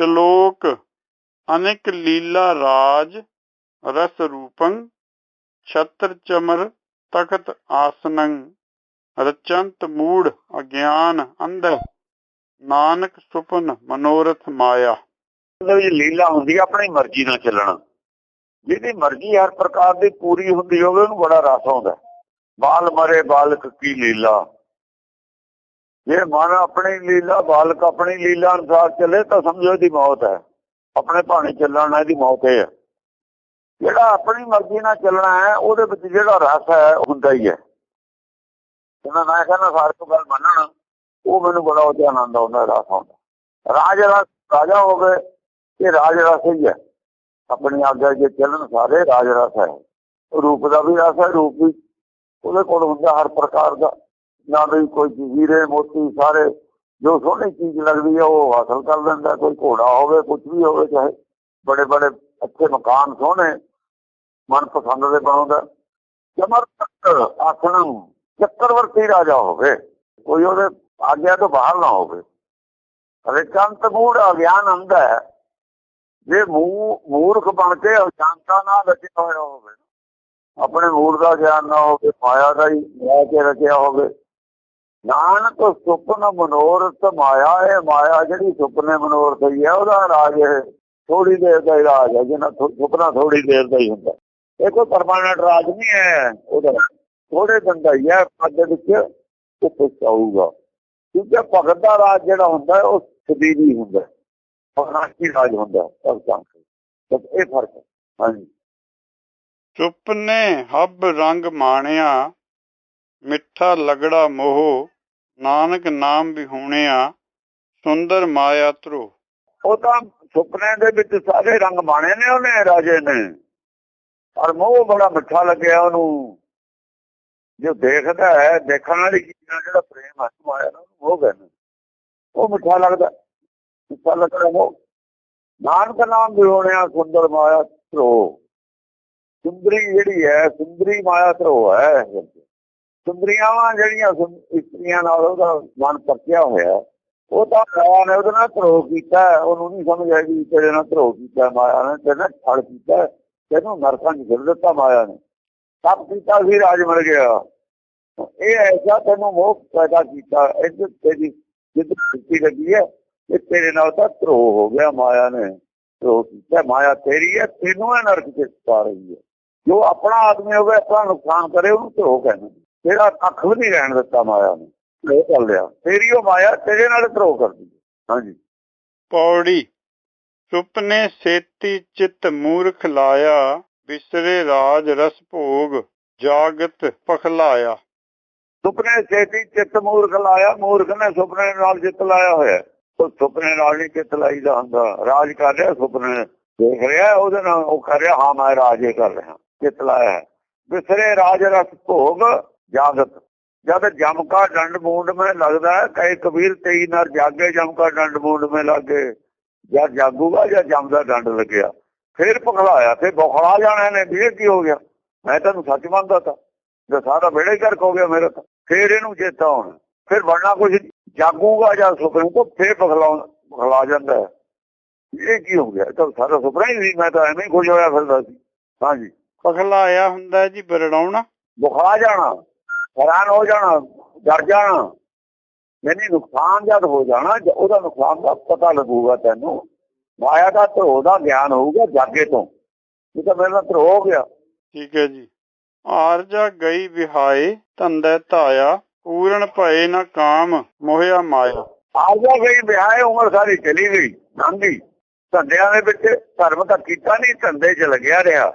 ਸ਼ਲੋਕ ਅਨੇਕ ਲੀਲਾ ਰਾਜ ਰਸ ਰੂਪੰ ਛਤਰ ਚਮਰ ਤਖਤ ਆਸਨੰ, ਰਚੰਤ ਮੂੜ ਅਗਿਆਨ ਅੰਧ ਨਾਨਕ ਸੁਪਨ ਮਨੋਰਥ ਮਾਇਆ। ਮਤਲਬ ਇਹ ਲੀਲਾ ਹੁੰਦੀ ਹੈ ਆਪਣੀ ਮਰਜ਼ੀ ਨਾਲ ਚੱਲਣਾ। ਜਿਹਦੀ ਮਰਜ਼ੀ ਹਰ ਪ੍ਰਕਾਰ ਦੀ ਪੂਰੀ ਹੁੰਦੀ ਹੋਵੇ, ਉਹਨੂੰ ਬੜਾ ਰਸ ਆਉਂਦਾ। ਬਾਲ ਮਰੇ ਬਾਲਕ ਕੀ ਲੀਲਾ। ਜੇ ਮਨ ਆਪਣੀ ਲੀਲਾ, ਬਾਲਕ ਆਪਣੀ ਲੀਲਾ ਅਨੁਸਾਰ ਚੱਲੇ ਤਾਂ ਸਮਝੋ ਇਹਦੀ ਮੌਤ ਹੈ। ਆਪਣੇ ਭਾਣੇ ਚੱਲਣਾ ਨਾਲ ਮੌਤ ਹੈ। ਜਿਹੜਾ ਆਪਣੀ ਮਰਜ਼ੀ ਨਾਲ ਚੱਲਣਾ ਹੈ, ਉਹਦੇ ਵਿੱਚ ਜਿਹੜਾ ਰਸ ਹੈ, ਉਹ ਹੁੰਦਾ ਹੀ ਹੈ। ਉਹਨਾਂ ਮੈਂ ਕਹਿੰਦਾ ਸਾਰੇ ਤੋਂ ਗੱਲ ਮੰਨਣ, ਉਹ ਮੈਨੂੰ ਬੜਾ ਉਹਦੇ ਆਨੰਦ ਆਉਂਦਾ, ਰਸ ਆਉਂਦਾ। ਰਾਜ ਰਸ ਰਾਜਾ ਹੋਵੇ ਇਹ ਰਾਜ ਰਸ ਹੀ ਹੈ। ਆਪਣੀ ਆਗਿਆ ਜੇ ਚੱਲਣ, ਸਾਰੇ ਰਾਜ ਰਸ ਹੈ। ਰੂਪ ਦਾ ਵੀ ਰਸ ਹੈ, ਰੂਪ ਵੀ। ਉਹਦੇ ਕੋਲ ਹੁੰਦਾ ਹਰ ਪ੍ਰਕਾਰ ਦਾ। ਨਾ ਵੀ ਕੋਈ ਜੀਰੇ ਮੋਤੀ ਸਾਰੇ, ਜੋ ਸੋਹਣੀ ਚੀਜ਼ ਲੱਗਦੀ ਹੈ ਉਹ ਹਾਸਲ ਕਰ ਲੈਂਦਾ, ਕੋਈ ਘੋੜਾ ਹੋਵੇ ਕੁਝ ਵੀ ਹੋਵੇ, ਚਾਹੇ ਬੜੇ ਬੜੇ ਅੱਛੇ ਮਕਾਨ ਸੋਹਣੇ ਮਨ ਪਸੰਦ ਦੇ ਬਣਾਉਂਦਾ। ਸਮਰਥ ਆਸਣੰ ਚੱਕਰਵਰਤੀ ਰਾਜਾ ਹੋਵੇ, ਕੋਈ ਉਹਦੇ ਆਗਿਆ ਤੋਂ ਬਾਹਰ ਨਾ ਹੋਵੇ। ਰਿਕੰਤ ਮੂੜ ਅਗਿਆਨ ਹੁੰਦਾ ਹੈ। ਜੇ ਮੂਰਖ ਬਣ ਕੇ ਅਸ਼ਾਂਤਾ ਨਾਲ ਰਚਿਆ ਹੋਇਆ ਹੋਵੇ, ਆਪਣੇ ਮੂਲ ਦਾ ਗਿਆਨ ਨਾ ਹੋਵੇ, ਮਾਇਆ ਦਾ ਹੀ ਲੈ ਕੇ ਰਚਿਆ ਹੋਵੇ ਨਾਨਕ ਸੁਪਨ ਮਨੋਰਥ ਮਾਇਆ ਹੈ ਮਾਇਆ ਜਿਹੜੀ ਸੁਪਨੇ ਮਨੋਰਥ ਹੀ ਹੈ, ਉਹਦਾ ਰਾਜ ਹੈ ਥੋੜੀ ਦੇਰ ਦਾ ਹੀ ਹੈ ਜਿਹਨਾਂ ਸੁਪਨਾ ਥੋੜੀ ਦੇਰ ਦਾ ਹੀ ਹੁੰਦਾ। ਇਹ ਕੋਈ ਪਰਮਾਨੈਂਟ ਰਾਜ ਨਹੀਂ ਹੈ, ਉਹਦਾ ਥੋੜੇ ਦਿਨ ਦਾ ਹੀ ਹੈ ਪਦ ਵਿੱਚ ਉਹ ਪਛਾਊਗਾ ਕਿਉਂਕਿ ਭਗਤ ਦਾ ਰਾਜ ਜਿਹੜਾ ਹੁੰਦਾ, ਉਹ ਸਦੀਵੀ ਹੁੰਦਾ ਪਰਮਾਨੈਂਟ ਰਾਜ ਹੁੰਦਾ ਭਗਤਾਂ ਦਾ ਇਹ ਫ਼ਰਕ ਹੈ। ਹਾਂਜੀ। ਸੁਪਨੇ ਨੇ ਹੱਬ ਰੰਗ ਮਾਣਿਆ ਮਿੱਠਾ ਲਗੜਾ ਮੋਹ, ਨਾਨਕ ਨਾਮ ਵਿਹੂਣਿਆ ਸੁੰਦਰ ਮਾਇਆ ਧਰੋ ਉਹ ਤਾਂ ਸੁਪਨੇ ਦੇ ਵਿੱਚ ਸਾਰੇ ਰੰਗ ਬਾਣੇ ਨੇ ਉਹਨੇ, ਰਾਜੇ ਨੇ। ਪਰ ਮੋਹ ਬੜਾ ਮਿੱਠਾ ਲੱਗਿਆ ਉਹਨੂੰ। ਜੋ ਦੇਖਦਾ ਹੈ, ਦੇਖਣ ਵਾਲੀ ਚੀਜ਼ ਨਾਲ ਜਿਹੜਾ ਪ੍ਰੇਮ ਹੱਥ ਮਾਇਆ ਨਾ, ਉਹ ਕਹਿੰਦੇ ਉਹ ਮਿੱਠਾ ਲੱਗਦਾ ਮਿੱਠਾ ਲੱਗਦਾ ਉਹ ਨਾਨਕ ਨਾਮ ਵਿਹੂਣਿਆ ਸੁੰਦਰ ਮਾਇਆ ਧਰੋ ਸੁੰਦਰੀ ਜਿਹੜੀ ਹੈ, ਸੁੰਦਰੀ ਮਾਇਆ ਧਰੋ ਹੈ। ਸੁੰਦਰੀਆਂ ਜਿਹੜੀਆਂ ਇਸਤਰੀਆਂ ਨਾਲ ਉਹਦਾ ਮਨ ਪੱਕਿਆ ਹੋਇਆ, ਉਹ ਤਾਂ ਮਾਇਆ ਨੇ ਉਹਦੇ ਨਾਲ ਧਰੋ ਕੀਤਾ, ਉਹਨੂੰ ਨਹੀਂ ਸਮਝ ਆਈ ਤੇਰੇ ਨਾਲ ਧਰੋ ਕੀਤਾ, ਮਾਇਆ ਨੇ ਤੇਰੇ ਨਾਲ ਛੜ ਕੀਤਾ, ਤੈਨੂੰ ਨਰਕਾਂ 'ਚ ਗਿਰ ਦਿੱਤਾ ਮਾਇਆ ਨੇ। ਸਭ ਕੀਤਾ ਸੀ, ਰਾਜ ਮਿਲ ਗਿਆ। ਇਹ ਐਸਾ ਤੈਨੂੰ ਮੋਹ ਪੈਦਾ ਕੀਤਾ ਇਹ ਤੇਰੀ ਜਿੱਦ ਕੀਤੀ ਲੱਗੀ ਹੈ ਇਹ ਤੇਰੇ ਨਾਲ ਤਾਂ ਧਰੋ ਹੋ ਗਿਆ ਮਾਇਆ ਨੇ। ਧਰੋਹ ਕੀਤਾ, ਮਾਇਆ ਤੇਰੀ ਹੈ, ਤੈਨੂੰ ਇਹ ਨਰਕ 'ਚ ਪਾ ਰਹੀ ਹੈ। ਜੋ ਆਪਣਾ ਆਦਮੀ ਹੋਵੇ, ਆਪਣਾ ਨੁਕਸਾਨ ਕਰੇ, ਉਹਨੂੰ ਧਰੋਹ ਕਹਿੰਦੇ ਤੇਰਾ ਅੱਖ ਵੀ ਨਹੀਂ ਰਹਿਣ ਦਿੱਤਾ ਮਾਇਆ ਨੇ ਇਹ ਚੱਲ ਰਿਹਾ। ਤੇਰੀ ਉਹ ਮਾਇਆ ਤੇਰੇ ਨਾਲ ਧਰੋ ਕਰਦੀ ਹਾਂਜੀ। ਪੌੜੀ ਸੁਪਨੇ ਸੇਤੀ ਚਿਤ ਮੂਰਖ ਲਾਇਆ ਵਿਸਰੇ ਰਾਜ ਰਸ ਭੋਗ ਜਾਗਤ ਪਖਲਾਇਆ। ਸੁਪਨੇ ਸੇਤੀ ਚਿਤ ਮੂਰਖ ਲਾਇਆ ਮੂਰਖ ਨੇ ਸੁਪਨੇ ਨਾਲ ਜਿੱਤ ਲਾਇਆ ਹੋਇਆ। ਉਹ ਸੁਪਨੇ ਨਾਲ ਨਹੀਂ ਚਿੱਤ ਲਾਈਦਾ ਹੁੰਦਾ। ਰਾਜ ਕਰ ਰਿਹਾ ਸੁਪਨੇ ਦੇਖ ਰਿਹਾ ਉਹਦੇ ਨਾਲ ਉਹ ਕਰ ਰਿਹਾ ਹਾਂ ਮੈਂ ਰਾਜ ਕਰ ਰਿਹਾ। ਚਿੱਤ ਲਾਇਆ ਵਿਸਰੇ ਰਾਜ ਰਸ ਭੋਗ ਜਾਗਤ ਜਦ ਜਮ ਕਾ ਡੰਡ ਮੂੰਡ में ਲੱਗਦਾ ਹੈ ਕਈ ਕਬੀਰ ਤੇਈ ਨਰ ਜਾਗੇ ਜਮ ਕਾ ਡੰਡ ਮੂੰਡ में ਲੱਗੇ। ਜਦ ਜਾਗੂਗਾ ਜਾਂ ਜਮ ਦਾ ਡੰਡ ਲੱਗਿਆ। ਫਿਰ ਪਖਲਾਇਆ ਤੇ ਬਖਲਾ ਜਾਣਾ ਨੇ ਵੀ ਕੀ ਹੋ ਗਿਆ? ਮੈਂ ਤੈਨੂੰ ਸੱਚ ਮੰਨਦਾ ਤਾ। ਜੇ ਸਾਰਾ ਹੀ ਕਰਕ ਹੋ ਗਿਆ ਮੇਰਾ ਤਾਂ। ਫਿਰ ਇਹਨੂੰ ਚੇਤਾ ਹੋਣਾ। ਫਿਰ ਬਣਨਾ ਕੁਝ ਜਾਗੂਗਾ ਜਾਂ ਸੁਪਨੇ ਤੋਂ ਫਿਰ ਪਖਲਾ ਪਖਲਾ ਜਾਂਦਾ ਇਹ ਕੀ ਹੋ ਗਿਆ? ਤਾਂ ਸਾਰਾ ਸੁਪਨਾ ਹੀ ਨਹੀਂ ਮੈਂ ਤਾਂ ਐਵੇਂ ਹੀ ਖੁਸ਼ ਹੋਇਆ ਫਿਰਦਾ ਸੀ। ਹਾਂਜੀ। ਪਖਲਾਇਆ ਹੁੰਦਾ ਜੀ ਬਰੜਾਉਣਾ। ਬੁਖਾ ਜਾਣਾ। ਹੈਰਾਨ ਹੋ ਜਾਣਾ ਡਰ ਜਾਣਾ। ਯਾਨੀ ਨੁਕਸਾਨ ਜਦ ਹੋ ਜਾਣਾ ਉਹਦਾ ਨੁਕਸਾਨ ਦਾ ਪਤਾ ਲੱਗੂਗਾ ਤੈਨੂੰ। ਮਾਇਆ ਦਾ ਧਰੋ ਦਾ ਗਿਆਨ ਹੋਊਗਾ ਜਾਗੇ ਤੋਂ। ਇਹ ਤਾਂ ਮੇਰੇ ਨਾਲ ਧਰੋ ਹੋ ਗਿਆ। ਠੀਕ ਹੈ ਜੀ। ਆਰਜਾ ਗਈ ਵਿਹਾਏ ਧੰਦੇ ਧਾਇਆ ਪੂਰਨ ਭਏ ਨਾ ਕਾਮ ਮੋਹਿਆ ਮਾਇਆ। ਆਰਜਾ ਗਈ ਵਿਹਾਏ ਉਮਰ ਸਾਰੀ ਚਲੀ ਗਈ ਲੰਘੀ। ਧੰਦਿਆਂ ਦੇ ਵਿੱਚ ਧਰਮ ਤਾਂ ਕੀਤਾ ਨਹੀਂ ਧੰਦੇ 'ਚ ਲੱਗਿਆ ਰਿਹਾ।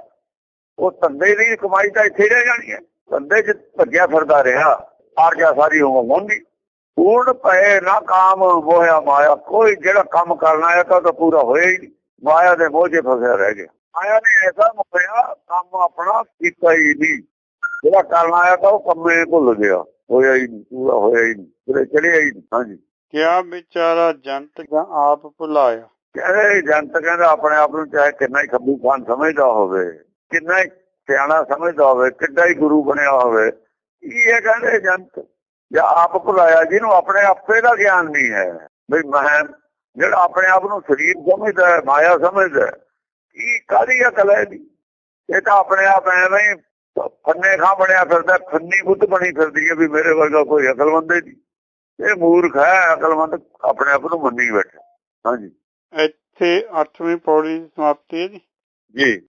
ਉਹ ਧੰਦੇ ਦੀ ਕਮਾਈ ਤਾਂ ਇੱਥੇ ਰਹਿ ਜਾਣੀ ਹੈ। ਧੰਦੇ 'ਚ ਭੱਜਿਆ ਫਿਰਦਾ ਰਿਹਾ ਆਰਜਾ ਸਾਰੀ ਉਮਰ ਲੰਘੀ ਪੂਰਨ ਪਏ ਨਾ ਕਾਮ ਹੋਇਆ ਮਾਇਆ ਕੋਈ ਜਿਹੜਾ ਕੰਮ ਕਰਨਾ ਆਇਆ ਤਾਂ ਪੂਰਾ ਹੋਇਆ ਹੀ ਮਾਇਆ ਦੇ ਮੋਝੇ ਫਸਿਆ ਰਹਿ ਗਿਆ। ਮਾਇਆ ਨੇ ਐਸਾ ਮੋਇਆ ਕੰਮ ਆਪਣਾ ਕੀਤਾ ਹੀ ਨਹੀਂ ਜਿਹੜਾ ਕਰਨਾ ਆਇਆ ਤਾਂ ਉਹ ਕੰਮੇ ਭੁੱਲ ਗਿਆ ਹੋਇਆ ਹੀ ਨਹੀਂ ਪੂਰਾ ਹੋਇਆ ਹੀ ਨਹੀਂ ਚੜਿਆ ਹੀ ਹਾਂਜੀ। ਕਿਆ ਵਿਚਾਰਾ ਜੰਤ ਜਾਂ ਆਪ ਭੁਲਾਇਆ? ਕਹਿੰਦੇ ਜੰਤ ਕਹਿੰਦਾ ਆਪਣੇ ਆਪ ਨੂੰ ਚਾਹੇ ਕਿੰਨਾ ਹੀ ਖੱਬੂ ਖਾਨ ਸਮਝਦਾ ਹੋਵੇ ਕਿੰਨਾ ਹੀ ਸਿਆਣਾ ਸਮਝਦਾ ਹੋਵੇ ਕਿੱਡਾ ਹੀ ਗੁਰੂ ਬਣਿਆ ਹੋਵੇ ਇਹ ਕਹਿੰਦੇ ਜੰਤ? ਜਾਂ ਆਪ ਭੁਲਾਇਆ ਜਿਹਨੂੰ ਆਪਣੇ ਆਪੇ ਦਾ ਗਿਆਨ ਨਹੀਂ ਹੈ। ਵੀ ਮੈਂ ਜਿਹੜਾ ਆਪਣੇ ਆਪ ਨੂੰ ਸਰੀਰ ਸਮਝਦਾ ਹੈ ਮਾਇਆ ਸਮਝਦਾ ਕੀ ਕਾਦੀ ਅਕਲ ਹੈ ਇਹਦੀ? ਇਹ ਤਾਂ ਆਪਣੇ ਆਪ ਐਵੇਂ ਫੰਨੇ ਖਾਂ ਬਣਿਆ ਫਿਰਦਾ ਫੰਨੀ ਬੁੱਧ ਬਣੀ ਫਿਰਦੀ ਹੈ ਵੀ ਮੇਰੇ ਵਰਗਾ ਕੋਈ ਅਕਲਮੰਦ ਹੀ ਨਹੀਂ। ਇਹ ਮੂਰਖ ਹੈ ਅਕਲਮੰਦ ਆਪਣੇ ਆਪ ਨੂੰ ਮੰਨੀ ਬੈਠਾ। ਹਾਂਜੀ। ਇੱਥੇ 8ਵੀਂ ਪੌੜੀ ਦੀ ਸਮਾਪਤੀ ਹੈ ਜੀ। ਜੀ।